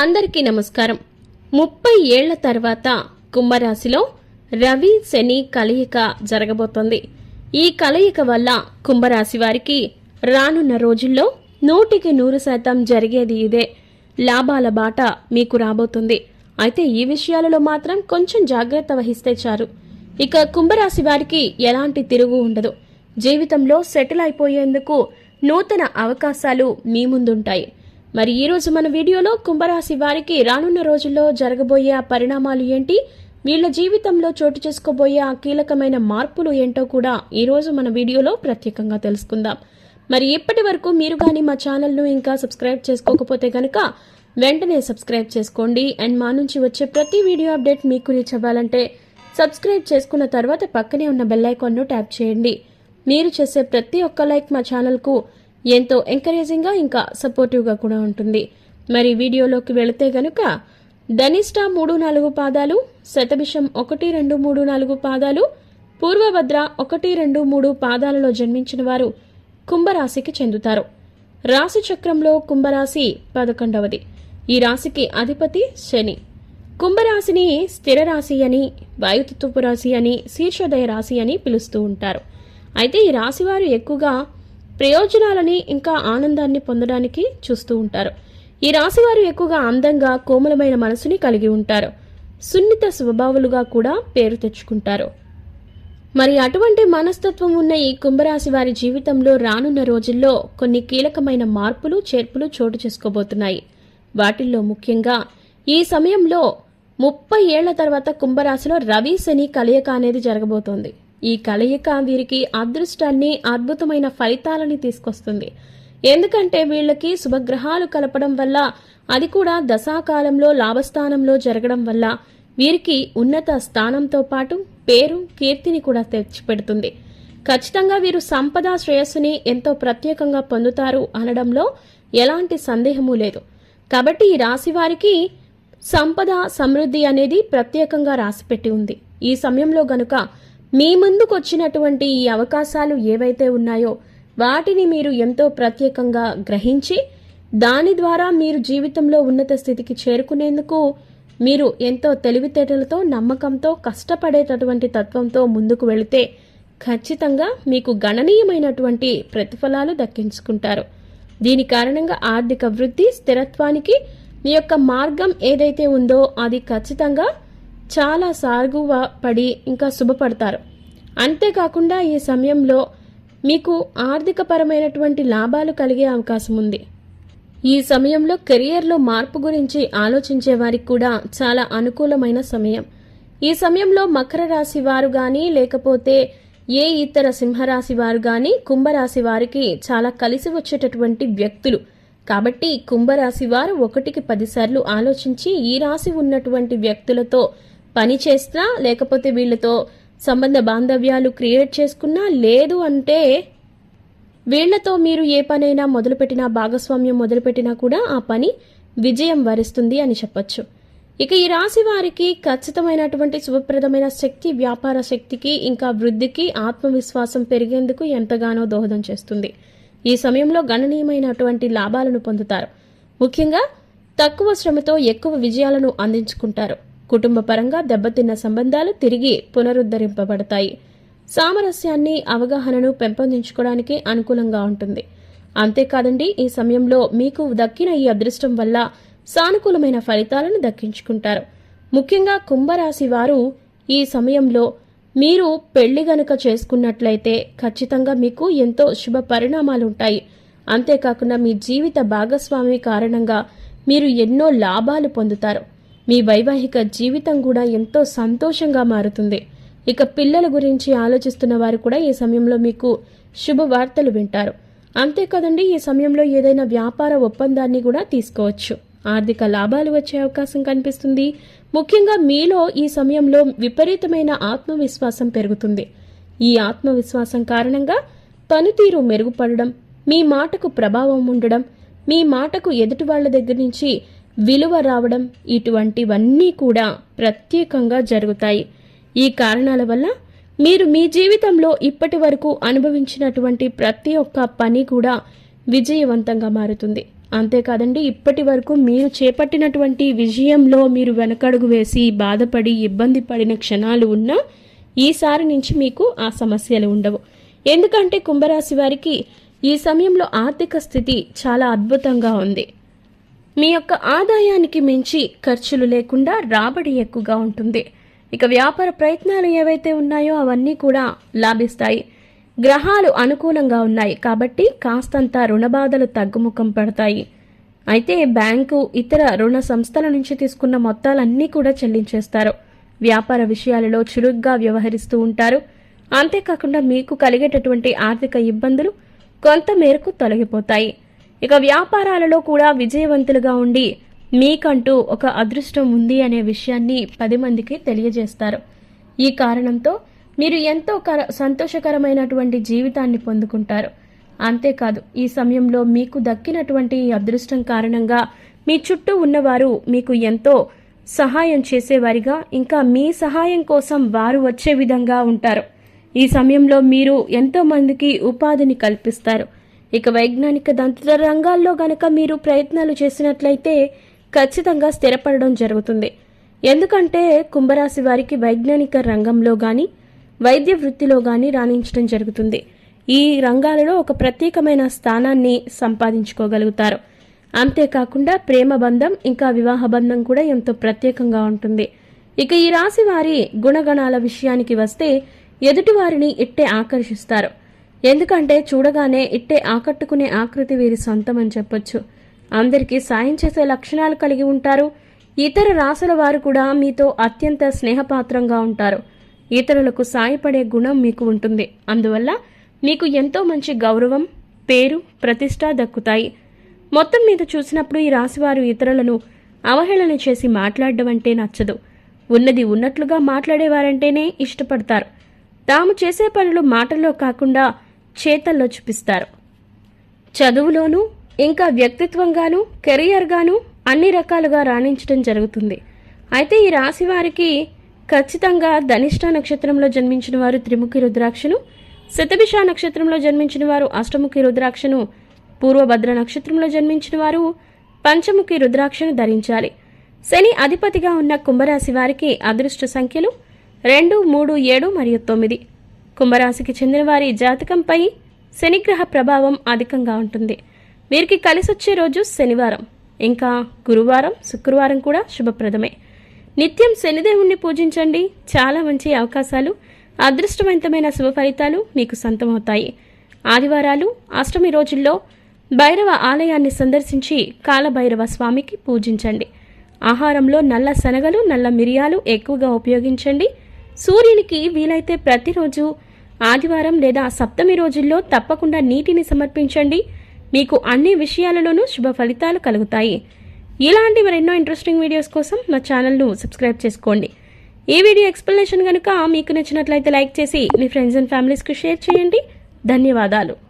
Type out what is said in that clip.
అందరికీ నమస్కారం. ముప్పై ఏళ్ళ తర్వాత కుంభరాశిలో రవి శని కలయిక జరగబోతోంది. ఈ కలయిక వల్ల కుంభరాశి వారికి రానున్న రోజుల్లో నూటికి నూరు శాతం జరిగేది ఇదే. లాభాల బాట మీకు రాబోతుంది. అయితే ఈ విషయాలలో మాత్రం కొంచెం జాగ్రత్త వహిస్తే చారు ఇక కుంభరాశి వారికి ఎలాంటి తిరుగు ఉండదు. జీవితంలో సెటిల్ అయిపోయేందుకు నూతన అవకాశాలు మీ ముందుంటాయి. మరి ఈరోజు మన వీడియోలో కుంభరాశి వారికి రానున్న రోజుల్లో జరగబోయే పరిణామాలు ఏంటి? వీళ్ళ జీవితంలో చోటు చేసుకోబోయే ఆ కీలకమైన మార్పులు ఏంటో కూడా ఈరోజు మన వీడియోలో ప్రత్యేకంగా తెలుసుకుందాం. మరి ఇప్పటి వరకు మీరు కానీ మా ఛానల్ను ఇంకా సబ్స్క్రైబ్ చేసుకోకపోతే కనుక వెంటనే సబ్స్క్రైబ్ చేసుకోండి. అండ్ మా నుంచి వచ్చే ప్రతి వీడియో అప్డేట్ మీకు రీచ్ అవ్వాలంటే సబ్స్క్రైబ్ చేసుకున్న తర్వాత పక్కనే ఉన్న బెల్ ఐకాన్ను ట్యాప్ చేయండి. మీరు చేసే ప్రతి ఒక్క లైక్ మా ఛానల్కు ఎంతో ఎంకరేజింగ్గా ఇంకా సపోర్టివ్గా కూడా ఉంటుంది. మరి వీడియోలోకి వెళితే గనుక ధనిష్ట మూడు నాలుగు పాదాలు శతభిషం ఒకటి రెండు మూడు నాలుగు పాదాలు పూర్వభద్ర ఒకటి రెండు మూడు పాదాలలో జన్మించిన వారు కుంభరాశికి చెందుతారు. రాశి చక్రంలో కుంభరాశి పదకొండవది. ఈ రాశికి అధిపతి శని. కుంభరాశిని స్థిర రాశి అని వాయుతత్వపు రాశి అని శీర్షోదయ రాశి అని పిలుస్తూ ఉంటారు. అయితే ఈ రాశివారు ఎక్కువగా ప్రయోజనాలని ఇంకా ఆనందాన్ని పొందడానికి చూస్తూ ఉంటారు. ఈ రాశివారు ఎక్కువగా అందంగా కోమలమైన మనసుని కలిగి ఉంటారు. సున్నిత స్వభావాలుగా కూడా పేరు తెచ్చుకుంటారు. మరి అటువంటి మనస్తత్వం ఉన్న ఈ కుంభరాశి వారి జీవితంలో రానున్న రోజుల్లో కొన్ని కీలకమైన మార్పులు చేర్పులు చోటు చేసుకోబోతున్నాయి. వాటిల్లో ముఖ్యంగా ఈ సమయంలో ముప్పై ఏళ్ళ తర్వాత కుంభరాశిలో రవి శని కలయిక అనేది జరగబోతోంది. ఈ కలయిక వీరికి అదృష్టాన్ని అద్భుతమైన ఫలితాలని తీసుకొస్తుంది. ఎందుకంటే వీళ్ళకి శుభగ్రహాలు కలపడం వల్ల అది కూడా దశాకాలంలో లాభస్థానంలో జరగడం వల్ల వీరికి ఉన్నత స్థానంతో పాటు పేరు కీర్తిని కూడా తెచ్చిపెడుతుంది. ఖచ్చితంగా వీరు సంపద శ్రేయస్సుని ఎంతో ప్రత్యేకంగా పొందుతారు అనడంలో ఎలాంటి సందేహము లేదు. కాబట్టి ఈ రాశి వారికి సంపద సమృద్ధి అనేది ప్రత్యేకంగా రాసిపెట్టి ఉంది. ఈ సమయంలో గనుక మీ ముందుకు వచ్చినటువంటి ఈ అవకాశాలు ఏవైతే ఉన్నాయో వాటిని మీరు ఎంతో ప్రత్యేకంగా గ్రహించి దాని ద్వారా మీరు జీవితంలో ఉన్నత స్థితికి చేరుకునేందుకు మీరు ఎంతో తెలివితేటలతో నమ్మకంతో కష్టపడేటటువంటి తత్వంతో ముందుకు వెళితే ఖచ్చితంగా మీకు గణనీయమైనటువంటి ప్రతిఫలాలు దక్కించుకుంటారు. దీని కారణంగా ఆర్థిక వృద్ధి స్థిరత్వానికి మీ యొక్క మార్గం ఏదైతే ఉందో అది ఖచ్చితంగా చాలా సాగువ పడి ఇంకా శుభపడతారు. అంతేకాకుండా ఈ సమయంలో మీకు ఆర్థికపరమైనటువంటి లాభాలు కలిగే అవకాశం ఉంది. ఈ సమయంలో కెరియర్లో మార్పు గురించి ఆలోచించే వారికి కూడా చాలా అనుకూలమైన సమయం. ఈ సమయంలో మకర రాశి వారు కానీ లేకపోతే ఏ ఇతర సింహరాశి వారు కానీ కుంభరాశి వారికి చాలా కలిసి వచ్చేటటువంటి వ్యక్తులు. కాబట్టి కుంభరాశి వారు ఒకటికి పదిసార్లు ఆలోచించి ఈ రాశి ఉన్నటువంటి వ్యక్తులతో పని చేసినా లేకపోతే వీళ్ళతో సంబంధ బాంధవ్యాలు క్రియేట్ చేసుకున్నా లేదు అంటే వీళ్ళతో మీరు ఏ పనైనా మొదలుపెట్టినా భాగస్వామ్యం మొదలుపెట్టినా కూడా ఆ పని విజయం వరిస్తుంది అని చెప్పొచ్చు. ఇక ఈ రాశి వారికి ఖచ్చితమైనటువంటి శుభప్రదమైన శక్తి వ్యాపార శక్తికి ఇంకా వృద్ధికి ఆత్మవిశ్వాసం పెరిగేందుకు ఎంతగానో దోహదం చేస్తుంది. ఈ సమయంలో గణనీయమైనటువంటి లాభాలను పొందుతారు. ముఖ్యంగా తక్కువ శ్రమతో ఎక్కువ విజయాలను అందించుకుంటారు. కుటుంబ పరంగా దెబ్బతిన్న సంబంధాలు తిరిగి పునరుద్ధరింపబడతాయి. సామరస్యాన్ని అవగాహనను పెంపొందించుకోవడానికి అనుకూలంగా ఉంటుంది. అంతేకాదండి ఈ సమయంలో మీకు దక్కిన ఈ అదృష్టం వల్ల సానుకూలమైన ఫలితాలను దక్కించుకుంటారు. ముఖ్యంగా కుంభరాశి వారు ఈ సమయంలో మీరు పెళ్ళి గనుక చేసుకున్నట్లయితే ఖచ్చితంగా మీకు ఎంతో శుభ పరిణామాలు ఉంటాయి అంతేకాకుండా మీ జీవిత భాగస్వామి కారణంగా మీరు ఎన్నో లాభాలు పొందుతారు. మీ వైవాహిక జీవితం కూడా ఎంతో సంతోషంగా మారుతుంది. ఇక పిల్లల గురించి ఆలోచిస్తున్న వారు కూడా ఈ సమయంలో మీకు శుభవార్తలు వింటారు. అంతేకాదండి ఈ సమయంలో ఏదైనా వ్యాపార ఒప్పందాన్ని కూడా తీసుకోవచ్చు. ఆర్థిక లాభాలు వచ్చే అవకాశం కనిపిస్తుంది. ముఖ్యంగా మీలో ఈ సమయంలో విపరీతమైన ఆత్మవిశ్వాసం పెరుగుతుంది. ఈ ఆత్మవిశ్వాసం కారణంగా పనితీరు మెరుగుపడడం మీ మాటకు ప్రభావం ఉండడం మీ మాటకు ఎదుటి వాళ్ళ దగ్గర నుంచి విలువ రావడం ఇటువంటివన్నీ కూడా ప్రత్యేకంగా జరుగుతాయి. ఈ కారణాల వల్ల మీరు మీ జీవితంలో ఇప్పటి వరకు అనుభవించినటువంటి ప్రతి ఒక్క పని కూడా విజయవంతంగా మారుతుంది. అంతేకాదండి ఇప్పటి వరకు మీరు చేపట్టినటువంటి విజయంలో మీరు వెనకడుగు వేసి బాధపడి ఇబ్బంది పడిన క్షణాలు ఉన్నా ఈసారి నుంచి మీకు ఆ సమస్యలు ఉండవు. ఎందుకంటే కుంభరాశి వారికి ఈ సమయంలో ఆర్థిక స్థితి చాలా అద్భుతంగా ఉంది. మీ యొక్క ఆదాయానికి మించి ఖర్చులు లేకుండా రాబడి ఎక్కువగా ఉంటుంది. ఇక వ్యాపార ప్రయత్నాలు ఏవైతే ఉన్నాయో అవన్నీ కూడా లాభిస్తాయి. గ్రహాలు అనుకూలంగా ఉన్నాయి కాబట్టి కాస్తంత రుణబాధలు తగ్గుముఖం పడతాయి. అయితే బ్యాంకు ఇతర రుణ సంస్థల నుంచి తీసుకున్న మొత్తాలన్నీ కూడా చెల్లించేస్తారు. వ్యాపార విషయాలలో చురుగ్గా వ్యవహరిస్తూ ఉంటారు. అంతేకాకుండా మీకు కలిగేటటువంటి ఆర్థిక ఇబ్బందులు కొంత మేరకు తొలగిపోతాయి. ఇక వ్యాపారాలలో కూడా విజయవంతులుగా ఉండి మీకంటూ ఒక అదృష్టం ఉంది అనే విషయాన్ని పది మందికి తెలియజేస్తారు. ఈ కారణంతో మీరు ఎంతో కర సంతోషకరమైనటువంటి జీవితాన్ని పొందుకుంటారు. అంతేకాదు ఈ సమయంలో మీకు దక్కినటువంటి ఈ అదృష్టం కారణంగా మీ చుట్టూ ఉన్నవారు మీకు ఎంతో సహాయం చేసేవారిగా ఇంకా మీ సహాయం కోసం వారు వచ్చే విధంగా ఉంటారు. ఈ సమయంలో మీరు ఎంతోమందికి ఉపాధిని కల్పిస్తారు. ఇక వైజ్ఞానిక దంత రంగాల్లో గనక మీరు ప్రయత్నాలు చేసినట్లయితే ఖచ్చితంగా స్థిరపడడం జరుగుతుంది. ఎందుకంటే కుంభరాశి వారికి వైజ్ఞానిక రంగంలో కానీ వైద్య వృత్తిలో కానీ రాణించడం జరుగుతుంది. ఈ రంగాలలో ఒక ప్రత్యేకమైన స్థానాన్ని సంపాదించుకోగలుగుతారు. అంతేకాకుండా ప్రేమ బంధం ఇంకా వివాహ బంధం కూడా ఎంతో ప్రత్యేకంగా ఉంటుంది. ఇక ఈ రాశి వారి గుణగణాల విషయానికి వస్తే ఎదుటివారిని ఇట్టే ఆకర్షిస్తారు. ఎందుకంటే చూడగానే ఇట్టే ఆకట్టుకునే ఆకృతి వీరి సొంతం అని చెప్పొచ్చు. అందరికీ సాయం చేసే లక్షణాలు కలిగి ఉంటారు. ఇతర రాసుల వారు కూడా మీతో అత్యంత స్నేహపాత్రంగా ఉంటారు. ఇతరులకు సాయపడే గుణం మీకు ఉంటుంది. అందువల్ల మీకు ఎంతో మంచి గౌరవం పేరు ప్రతిష్ట దక్కుతాయి. మొత్తం మీద చూసినప్పుడు ఈ రాశివారు ఇతరులను అవహేళన చేసి మాట్లాడడం అంటే నచ్చదు. ఉన్నది ఉన్నట్లుగా మాట్లాడేవారంటేనే ఇష్టపడతారు. తాము చేసే పనులు మాటల్లో కాకుండా చేతల్లో చూపిస్తారు. చదువులోనూ ఇంకా వ్యక్తిత్వంగాను కెరియర్గాను అన్ని రకాలుగా రాణించడం జరుగుతుంది. అయితే ఈ రాశి వారికి ఖచ్చితంగా ధనిష్ట నక్షత్రంలో జన్మించిన వారు త్రిముఖి రుద్రాక్షను శతభిష నక్షత్రంలో జన్మించిన వారు అష్టముఖి రుద్రాక్షను పూర్వభద్ర నక్షత్రంలో జన్మించిన వారు పంచముఖి రుద్రాక్షను ధరించాలి. శని అధిపతిగా ఉన్న కుంభరాశి వారికి అదృష్ట సంఖ్యలు రెండు మూడు ఏడు మరియు తొమ్మిది. కుంభరాశికి చెందిన వారి జాతకంపై శనిగ్రహ ప్రభావం అధికంగా ఉంటుంది. వీరికి కలిసొచ్చే రోజు శనివారం. ఇంకా గురువారం శుక్రవారం కూడా శుభప్రదమే. నిత్యం శనిదేవుణ్ణి పూజించండి. చాలా మంచి అవకాశాలు అదృష్టవంతమైన శుభ ఫలితాలు మీకు సొంతమవుతాయి. ఆదివారాలు అష్టమి రోజుల్లో భైరవ ఆలయాన్ని సందర్శించి కాలభైరవ స్వామికి పూజించండి. ఆహారంలో నల్ల శనగలు నల్ల మిరియాలు ఎక్కువగా ఉపయోగించండి. సూర్యునికి వీలైతే ప్రతిరోజు ఆదివారం లేదా సప్తమి రోజుల్లో తప్పకుండా నీటిని సమర్పించండి. మీకు అన్ని విషయాలలోనూ శుభ ఫలితాలు కలుగుతాయి. ఇలాంటి మరెన్నో ఇంట్రెస్టింగ్ వీడియోస్ కోసం మా ఛానల్ను సబ్స్క్రైబ్ చేసుకోండి. ఈ వీడియో ఎక్స్ప్లెనేషన్ కనుక మీకు నచ్చినట్లయితే లైక్ చేసి మీ ఫ్రెండ్స్ అండ్ ఫ్యామిలీస్కి షేర్ చేయండి. ధన్యవాదాలు.